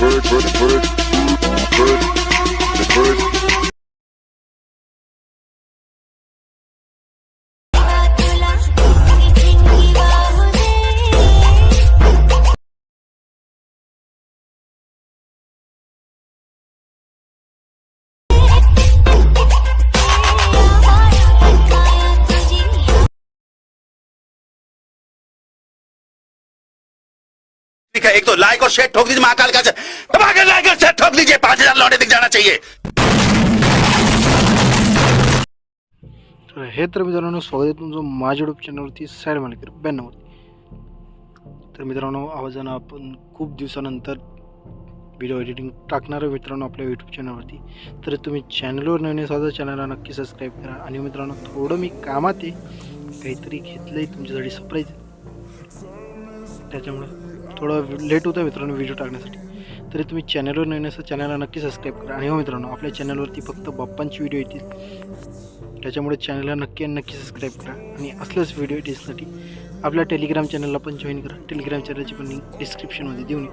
bird, bird, bird, bird, bird. एक तो like और शेयर ठोक दीजिए महाकाल का दबाकर लाइक और शेयर ठोक दीजिए पांच हजार लौटे दिख जाना चाहिए। हे तर मित्रांनो स्वागत आहे तुमचं माझ्या युट्यूब चॅनलवरती साईड मालिकर ब्याण्णववरती. तर मित्रांनो आवाजानं आपण खूप दिवसानंतर व्हिडिओ एडिटिंग टाकणार आहे मित्रांनो आपल्या यूट्यूब चॅनलवरती तर तुम्ही चॅनलवर नवीन साधा चॅनलला नक्की सबस्क्राईब करा. आणि मित्रांनो थोडं मी कामात आहे काहीतरी घेतलं आहे तुमच्यासाठी सरप्राईज त्याच्यामुळे थोडं लेट होतं मित्रांनो व्हिडिओ टाकण्यासाठी. तरी तुम्ही चॅनलवर नवीन असं चॅनलला नक्की सबस्क्राईब करा. आणि हो मित्रांनो आपल्या चॅनलवरती फक्त बाप्पांची व्हिडिओ येतील. त्याच्यामुळे चॅनलला नक्की आणि नक्की सबस्क्राईब करा. आणि असल्याच व्हिडिओ एडिट्ससाठी आपल्या टेलिग्राम चॅनलला पण जॉईन करा. टेलिग्राम चॅनलची पण लिंक डिस्क्रिप्शनमध्ये देऊन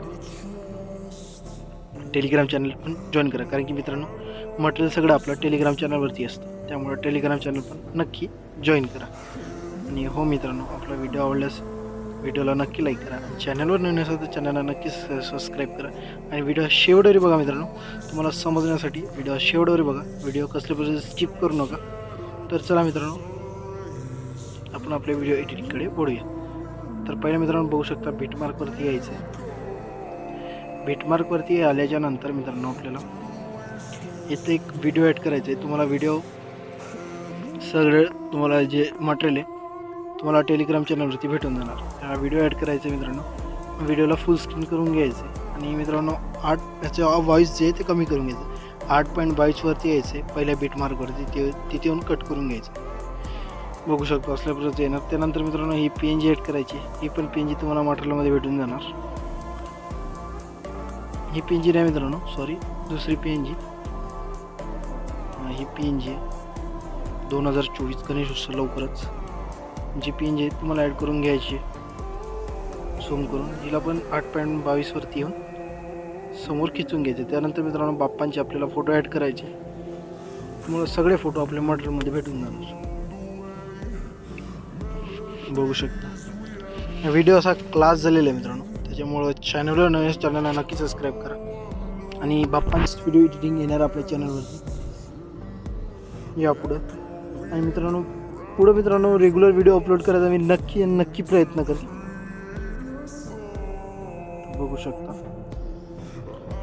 टेलिग्राम चॅनल पण जॉईन करा. कारण की मित्रांनो मटेरियल सगळं आपलं टेलिग्राम चॅनलवरती असतं. त्यामुळे टेलिग्राम चॅनल पण नक्की जॉईन करा. आणि हो मित्रांनो आपला व्हिडिओ आवडल्यास व्हिडिओला नक्की लाईक करा. आणि चॅनलवर नवीन असेल तर चॅनलला नक्की सबस्क्राईब करा. आणि व्हिडिओ शेवटवरी बघा मित्रांनो. तुम्हाला समजण्यासाठी व्हिडिओ शेवटवरी बघा. व्हिडिओ कसल्या प्रकारे स्किप करू नका. तर चला मित्रांनो आपण आपल्या व्हिडिओ एडिटिंगकडे बोलूया तर पहिल्या मित्रांनो बघू शकता बीटमार्कवरती यायचं आहे. बीटमार्कवरती आल्याच्यानंतर मित्रांनो आपल्याला इथे एक व्हिडिओ ॲड करायचा आहे तुम्हाला व्हिडिओ सगळं तुम्हाला जे मटेरियल आहे तुम्हाला टेलिग्राम चॅनलवरती भेटून जाणार. त्या व्हिडिओ ॲड करायचे मित्रांनो. व्हिडिओला फुल स्क्रीन करून घ्यायचे आणि मित्रांनो आठ याचं व्हॉईस जे आहे ते कमी करून घ्यायचं आठ पॉईंट बावीसवरती यायचे पहिल्या बीट मार्कवरती ते तिथे येऊन कट करून घ्यायचे बघू शकतो असल्या येणार त्यानंतर मित्रांनो ही पी एन जी ॲड करायची ही पण पी एन जी तुम्हाला मटेरियलमध्ये भेटून जाणार. ही पी एन जी नाही मित्रांनो. सॉरी दुसरी पी एन जी ही पी एन जी दोन हजार चोवीस गणेश उत्सव लवकरच. जी पी एन जी तुम्हाला ॲड करून घ्यायची. झूम करून. हिला पण आठ पॉईंट बावीसवरती येऊन समोर खिचून घ्यायचे. त्यानंतर मित्रांनो बाप्पांचे आपल्याला फोटो ॲड करायचे. तुम्हाला सगळे फोटो आपल्या मॉडेलमध्ये भेटून जाणार. बघू शकता. व्हिडिओ असा क्लास झालेला आहे मित्रांनो. त्याच्यामुळं चॅनलवर नवीन चॅनलला नक्की सबस्क्राईब करा. आणि बाप्पांची व्हिडिओ एडिटिंग येणार आपल्या चॅनलवरती या पुढं. आणि मित्रांनो पुढं मित्रांनो रेग्युलर व्हिडिओ अपलोड करायचा मी नक्की नक्की प्रयत्न करेन. बघू शकता.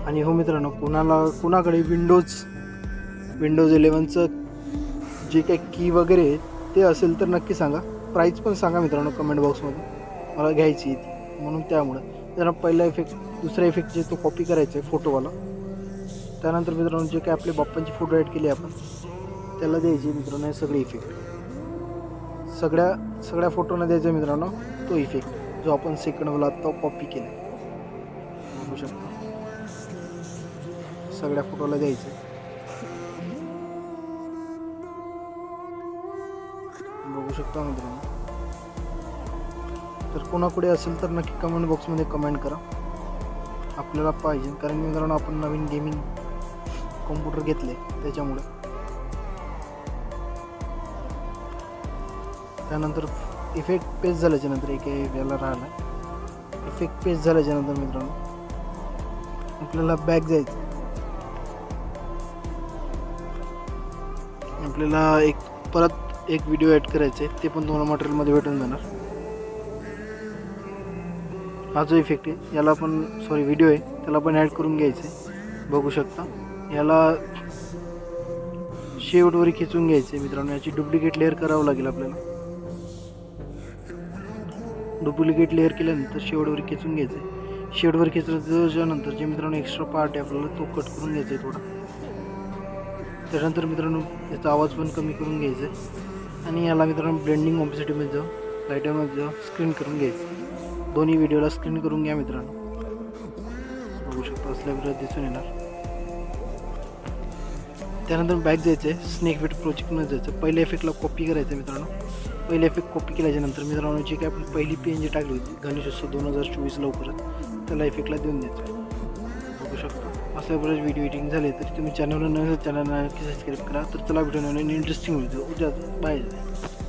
आणि हो मित्रांनो कुणाला कुणाकडे विंडोज विंडोज इलेवनचं जे काही की वगैरे ते असेल तर नक्की सांगा. प्राईस पण सांगा मित्रांनो कमेंट बॉक्समध्ये मला घ्यायची ती. म्हणून त्यामुळं. जरा पहिला इफेक्ट दुसरा इफेक्ट जे तो कॉपी करायचा आहे फोटोवाला त्यानंतर मित्रांनो जे काही आपले बाप्पांची फोटो ॲड केले आपण त्याला द्यायची मित्रांनो हे सगळे इफेक्ट सगळ्या सगळ्या फोटोला द्यायचा मित्रांनो. तो इफेक्ट जो आपण सेकंडवाला आत्ता कॉपी केला. बघू शकतो. सगळ्या फोटोला द्यायचं. बघू शकता मित्रांनो. तर कोणाकडे असेल तर नक्की कमेंट बॉक्समध्ये कमेंट करा. आपल्याला पाहिजे. कारण मित्रांनो आपण नवीन गेमिंग कॉम्प्युटर घेतले त्याच्यामुळे. त्यानंतर इफेक्ट पेस्ट झाल्याच्यानंतर एक याला राहिला. इफेक्ट पेस्ट झाल्याच्यानंतर मित्रांनो आपल्याला बॅक जायचं आपल्याला एक परत एक व्हिडिओ ॲड करायचे ते पण तुम्हाला मटेरियलमध्ये भेटून जाणार. हा जो इफेक्ट आहे याला पण सॉरी व्हिडिओ आहे त्याला पण ॲड करून घ्यायचं बघू शकता. याला शेवटवर खेचून घ्यायचं आहे मित्रांनो याची डुप्लिकेट लेअर करावं लागेल आपल्याला. डुप्लिकेट लेअर केल्यानंतर शेवटवर खेचून घ्यायचं. आहे शेवटवर खेचल्यानंतर जे मित्रांनो एक्स्ट्रा पार्ट आहे आपल्याला तो कट करून घ्यायचा आहे थोडा. त्यानंतर मित्रांनो याचा आवाज पण कमी करून घ्यायचा आहे. आणि याला मित्रांनो ब्लेंडिंग ऑम्पिसिटीमध्ये जाऊ लायटरमध्ये जाऊ स्क्रीन करून घ्यायचं दोन्ही व्हिडिओला स्क्रीन करून घ्या मित्रांनो. बघू शकता असल्या प्रकारे दिसून येणार. त्यानंतर बॅक जायचं आहे स्नेक वेट प्रोजेक्टमध्ये जायचं पहिल्या इफेक्टला कॉपी करायचं आहे मित्रांनो. पहिले इफेक्ट कॉपी केल्याच्यानंतर मित्रांनो जी काय आपण पहिली पी एन जी टाकली होती गणेशोत्सव दोन हजार चोवीस लवकरच त्याला इफेक्टला देऊन द्यायचं. बघू शकतो. असल्या बरोबर व्हिडिओ एडिटिंग झाले तर तुम्ही चॅनलवर नसेल चॅनलला नक्की सबस्क्राईब करा. तर चला व्हिडिओ नवीन इंटरेस्टिंग व्हिडिओ उद्या बाय